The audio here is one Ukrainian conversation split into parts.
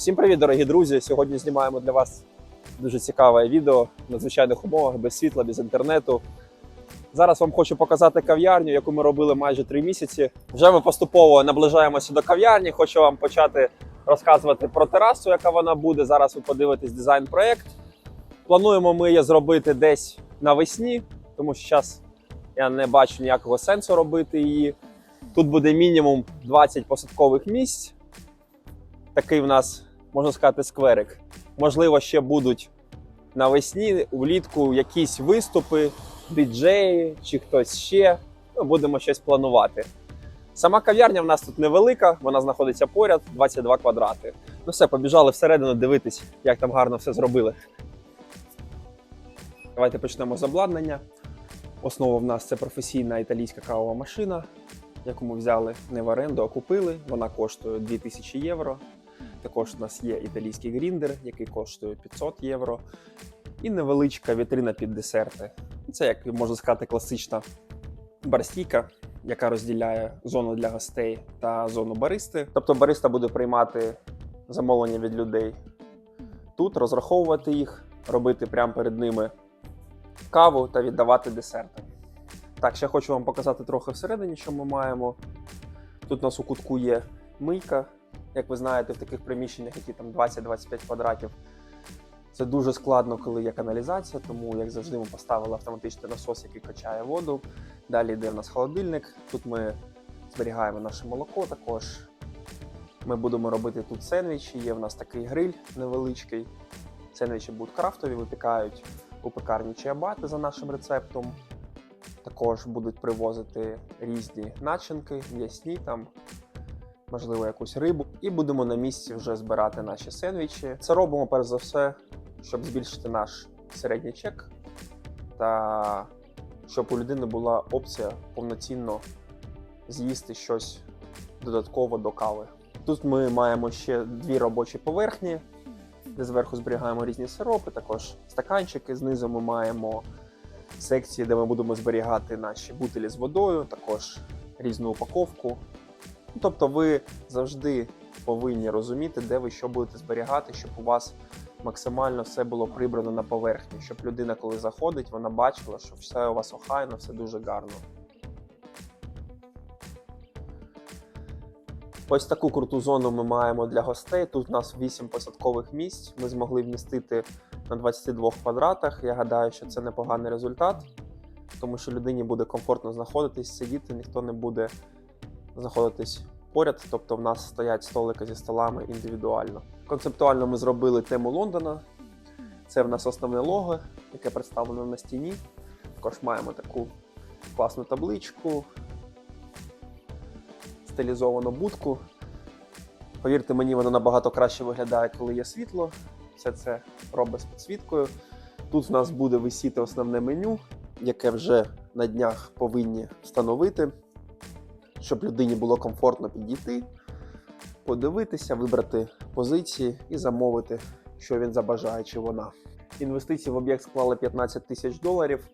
Всім привіт, дорогі друзі! Сьогодні знімаємо для вас дуже цікаве відео в надзвичайних умовах, без світла, без інтернету. Зараз вам хочу показати кав'ярню, яку ми робили майже три місяці. Вже ми поступово наближаємося до кав'ярні. Хочу вам почати розказувати про терасу, яка вона буде. Зараз ви подивитесь дизайн-проект. Плануємо ми її зробити десь навесні, тому що зараз я не бачу ніякого сенсу робити її. Тут буде мінімум 20 посадкових місць. Такий в нас, можна сказати, скверик. Можливо, ще будуть навесні, влітку якісь виступи, діджеї чи хтось ще. Ну, будемо щось планувати. Сама кав'ярня в нас тут невелика, вона знаходиться поряд, 22 квадрати. Ну все, побіжали всередину дивитись, як там гарно все зробили. Давайте почнемо з обладнання. Основа в нас це професійна італійська кавова машина, яку ми взяли не в оренду, а купили. Вона коштує 2000 євро. Також у нас є італійський гріндер, який коштує 500 євро. І невеличка вітрина під десерти. Це, як можна сказати, класична барстійка, яка розділяє зону для гостей та зону баристи. Тобто бариста буде приймати замовлення від людей тут, розраховувати їх, робити прямо перед ними каву та віддавати десерти. Так, ще хочу вам показати трохи всередині, що ми маємо. Тут у нас у кутку є мийка, як ви знаєте, в таких приміщеннях, які там 20-25 квадратів. Це дуже складно, коли є каналізація, тому, як завжди, ми поставили автоматичний насос, який качає воду. Далі йде в нас холодильник. Тут ми зберігаємо наше молоко також. Ми будемо робити тут сендвічі. Є в нас такий гриль невеличкий. Сендвічі будуть крафтові, випікають у пекарні Чиабати за нашим рецептом. Також будуть привозити різні начинки, м'ясні там, можливо, якусь рибу. І будемо на місці вже збирати наші сендвічі. Це робимо перш за все, щоб збільшити наш середній чек та щоб у людини була опція повноцінно з'їсти щось додатково до кави. Тут ми маємо ще дві робочі поверхні, де зверху зберігаємо різні сиропи, також стаканчики. Знизу ми маємо секції, де ми будемо зберігати наші бутилі з водою, також різну упаковку. Ну, Тобто, ви завжди повинні розуміти, де ви що будете зберігати, щоб у вас максимально все було прибрано на поверхні, щоб людина, коли заходить, вона бачила, що все у вас охайно, все дуже гарно. Ось таку круту зону ми маємо для гостей. Тут у нас 8 посадкових місць. Ми змогли вмістити на 22 квадратах. Я гадаю, що це непоганий результат, тому що людині буде комфортно знаходитись, сидіти, ніхто не буде знаходитись поряд. Тобто, в нас стоять столики зі столами індивідуально. Концептуально ми зробили тему Лондона. Це в нас основне лого, яке представлено на стіні. Також маємо таку класну табличку, стилізовану будку. Повірте мені, воно набагато краще виглядає, коли є світло. Все це робить з підсвіткою. Тут в нас буде висіти основне меню, яке вже на днях повинні встановити, щоб людині було комфортно підійти, подивитися, вибрати позиції і замовити, що він забажає чи вона. Інвестиції в об'єкт склали 15 тисяч доларів.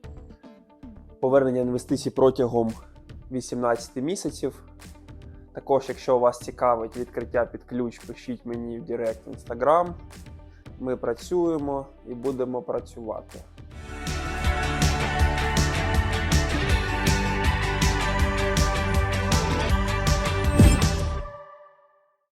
Повернення інвестицій протягом 18 місяців. Також, якщо вас цікавить відкриття під ключ, пишіть мені в Директ Instagram. Ми працюємо і будемо працювати.